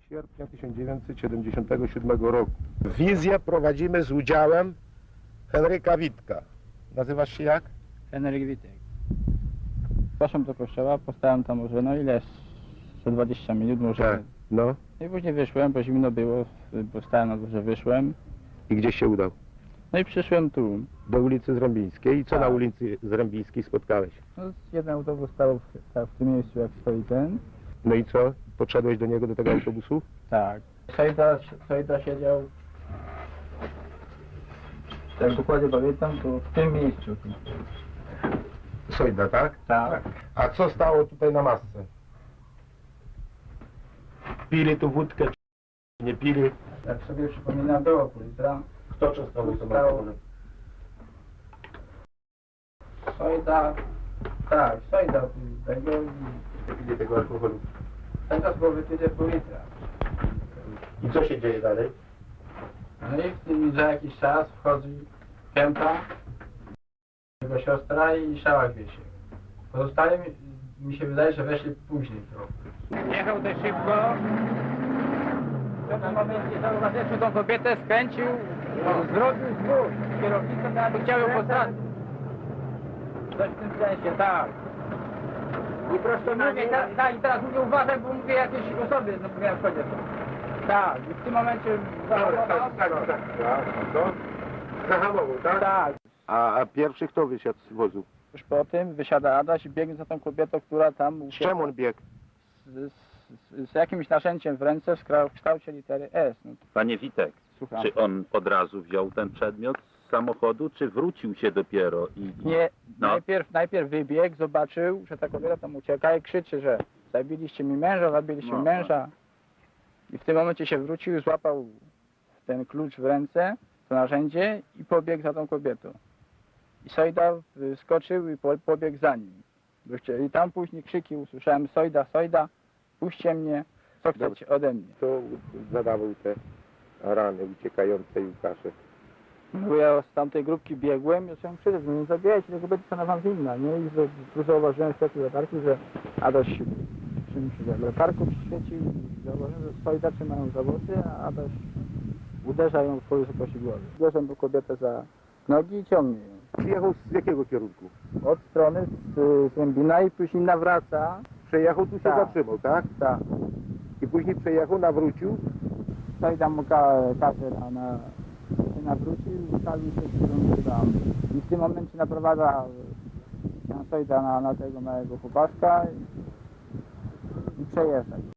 sierpnia 1977 roku. Wizję prowadzimy z udziałem Henryka Witka. Nazywasz się jak? Henryk Witek. Poszłem do kościoła, postałem tam może, no ile? 120 minut może. No. I później wyszłem, bo zimno było, postałem na dworze, wyszłem. I gdzieś się udał? No i przyszłem tu. Do ulicy Zrębińskiej. I co Tak. na ulicy Zrębińskiej spotkałeś? No, jeden autobus stał w, stał w tym miejscu, jak stoi ten. No i co? Podszedłeś do niego, do tego autobusu? Tak. Sojda, Sojda siedział, tak dokładnie pamiętam, to w tym miejscu. Tu. Sojda, tak? Tak. A co stało tutaj na masce? Pili tu wódkę, czy nie pili? Jak sobie przypominam, było policja. Kto częstował to Stało- Sojda, tak, Sojda tego i Pili tego alkoholu. Teraz było wypite policja. I co się dzieje dalej? No i w tym za jakiś czas wchodzi Kępa, jego siostra i Szałak wiesi. Pozostali mi, mi się wydaje, że weszli później trochę. Jechał dość szybko. W pewnym momencie zauważyliśmy tą kobietę, skręcił, zrobił zwój. Kierownica miała by chciał ją postracić. Coś w tym sensie, tak. I prosto mówię, ta, ta, i teraz mówię uważaj, bo mówię jakieś osoby, no mówię jak chodzi. Tak, i w tym momencie zahamował. tak, tak, tak. To zahamował, tak? Tak. A, a pierwszy kto wysiadł z wozu? Już po tym wysiada Adaś i biegnie za tą kobietą, która tam Z czym on biegł? z, z, z jakimś narzędziem w ręce w kształcie litery S. No, Panie Witek, słucham. czy on od razu wziął ten przedmiot z samochodu, czy wrócił się dopiero i... Nie, No. najpierw, najpierw wybiegł, zobaczył, że ta kobieta tam ucieka i krzyczy, że zabiliście mi męża, zabiliście No, mi męża. I w tym momencie się wrócił, złapał ten klucz w ręce, to narzędzie i pobiegł za tą kobietą. I Sojda skoczył i po, pobiegł za nim. I tam później krzyki usłyszałem, Sojda, Sojda, puśćcie mnie, co chcecie ode mnie. Kto zadawał te rany uciekającej Łukaszek? Bo ja z tamtej grupki biegłem, ja chciałem krzyczeć, nie zabijajcie tego kobiety, co na wam winna, nie? I że- tu zauważyłem w świetle latarki, że Adaś czymś w latarku przyświecił i zauważyłem, że Sojda trzymają za włosy, a Adaś uderza ją w wysokości głowy. Bierze tą kobietę za nogi i ciągnie ją. Przyjechał z jakiego kierunku? Od strony z Kębina i później nawraca. Przejechał, tu się Tak. zatrzymał, tak? Tak. I później przejechał, nawrócił. Sojda mu ka każe na, nawrócił i ustawił się tam. I w tym momencie naprowadza e, Sojda na, na tego małego chłopaczka i, i przejeżdża.